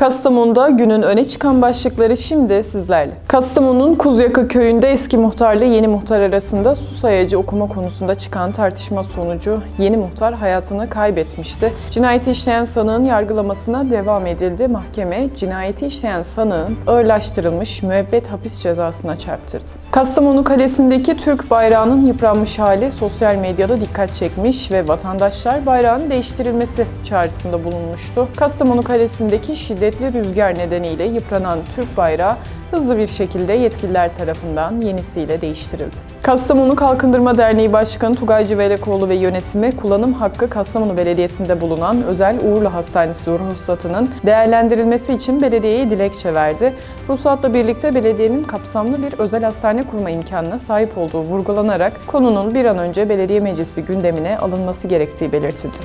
Kastamonu'da günün öne çıkan başlıkları şimdi sizlerle. Kastamonu'nun Kuzyaka köyünde eski muhtarla yeni muhtar arasında su sayacı okuma konusunda çıkan tartışma sonucu yeni muhtar hayatını kaybetmişti. Cinayeti işleyen sanığın yargılamasına devam edildi. Mahkeme cinayeti işleyen sanığın ağırlaştırılmış müebbet hapis cezasına çarptırdı. Kastamonu Kalesi'ndeki Türk bayrağının yıpranmış hali sosyal medyada dikkat çekmiş ve vatandaşlar bayrağın değiştirilmesi çağrısında bulunmuştu. Kastamonu Kalesi'ndeki şiddetli rüzgar nedeniyle yıpranan Türk bayrağı hızlı bir şekilde yetkililer tarafından yenisiyle değiştirildi. Kastamonu Kalkındırma Derneği Başkanı Tugay Civelekoğlu ve yönetimi kullanım hakkı Kastamonu Belediyesi'nde bulunan özel Uğurlu Hastanesi ruhsatının değerlendirilmesi için belediyeye dilekçe verdi. Ruhsatla birlikte belediyenin kapsamlı bir özel hastane kurma imkanına sahip olduğu vurgulanarak konunun bir an önce belediye meclisi gündemine alınması gerektiği belirtildi.